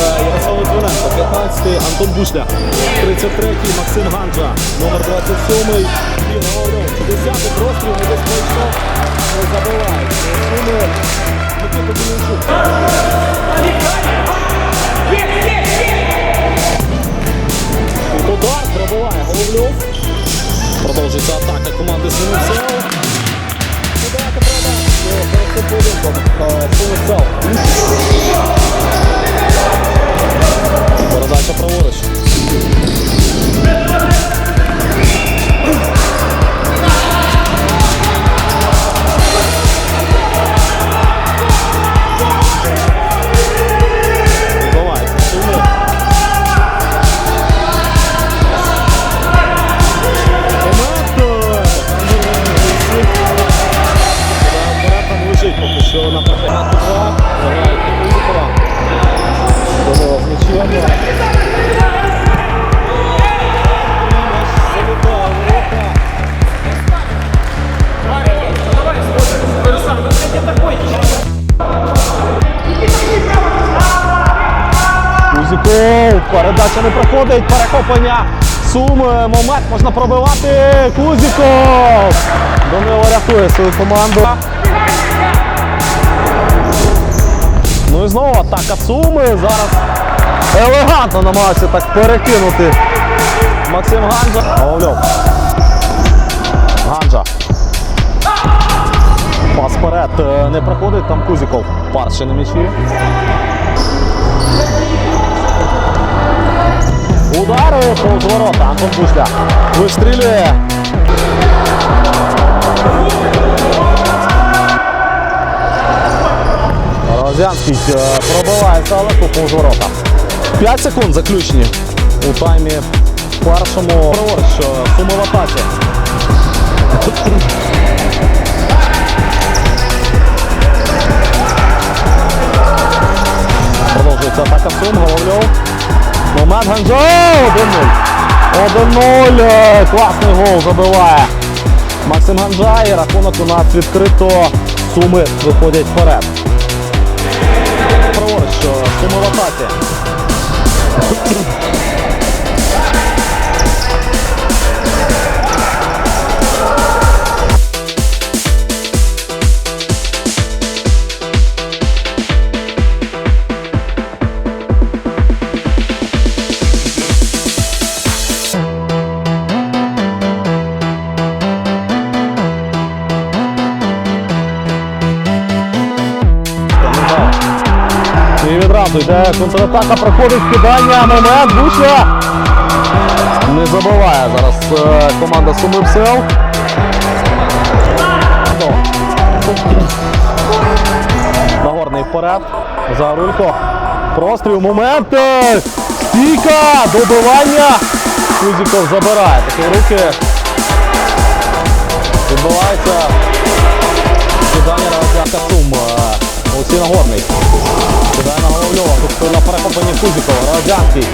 Ярослав Литвиненко, 15-й Антон Бушля, 33-й Максим Ганджа, номер 27-й Ігор Головльов, 10-й простріл, не десь пройшов, не Микита Демінчук. Удар, пробиває Головльов. Продовжується атака команди цим поєдинком. Синусел. Передача не проходить, перехоплення. Сум, момент можна пробивати. Кузіков! Данило рятує свою команду. Ну і знову атака Суми. Зараз елегантно намагався так перекинути Максим Ганджа. Головльов. Ганджа. Пас вперед е, не проходить, там Кузіков. Пар ще на м'ячі. Антон вистрілює. Розянський е, пробиває здалеку повз ворота. 5 секунд заключні у таймі першому. Праворуч, суми в атаці. Продовжується атака Сум, Головльов. Момент Ганджо! 1-0. 1-0. Е, Класний гол забиває. Максим Ганджай. рахунок у нас відкрито. Суми виходять вперед. Праворуч, що суми в атаці. І йде контратака, проходить кидання, момент, Бушля. Не забиває зараз е, команда Суми Псел. Нагорний вперед. За Рулько. Простріл, момент. Стійка, добивання. Кузіков забирає. Такі руки. Відбувається кидання Сум. Е, Олексій Нагорний. Кидає на Головльова. Тут на перехопленні Кузікова. Радянський.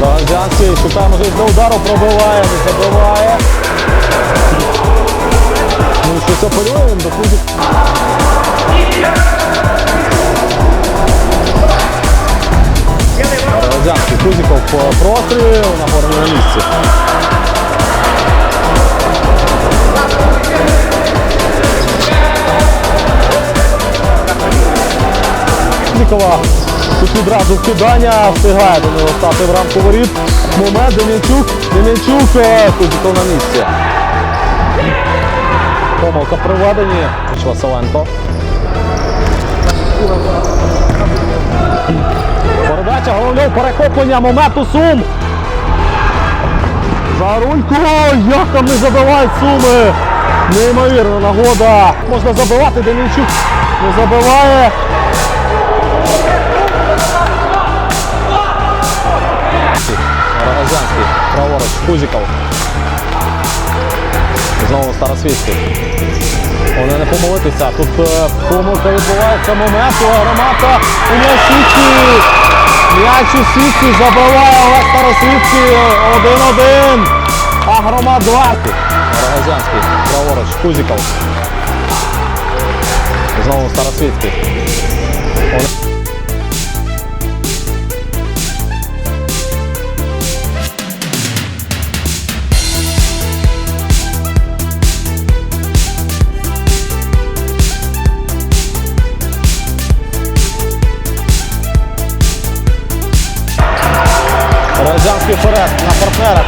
Радянський шукає можливість для удару, пробиває, не забиває. Ну що це полює він до Кузік. Радянський Кузіков по прострілю на горному місці. Кузікова. Тут відразу вкидання, встигає до нього стати в рамку воріт. Момент, Дем'янчук, Дем'янчук, е, Кузіков на місці. Помилка веденні. Василенко. Передача Головльов, перехоплення, моменту Сум. Зарулько, як там не забивають Суми. Неймовірна нагода. Можна забивати, Демінчук не забиває. Рогозянський, праворуч, Кузіков. Знову Старосвітський. Вони не помилитися. Тут е, помилка відбувається момент. Громада у м'ячі. М'яч у сітці забиває Олег Старосвітський. 1-1. А громад 2. Рогозянський. Праворуч. Кузіков. Знову Старосвітський.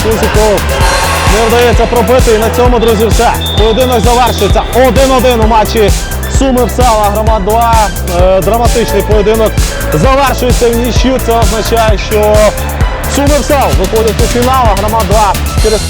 Кузіков не вдається пробити. І на цьому, друзі, все. Поєдинок завершується. 1-1 у матчі Суми в села. Громад 2. Е, драматичний поєдинок завершується в нічю. Це означає, що Суми в сел виходить у фінал, а громад 2 через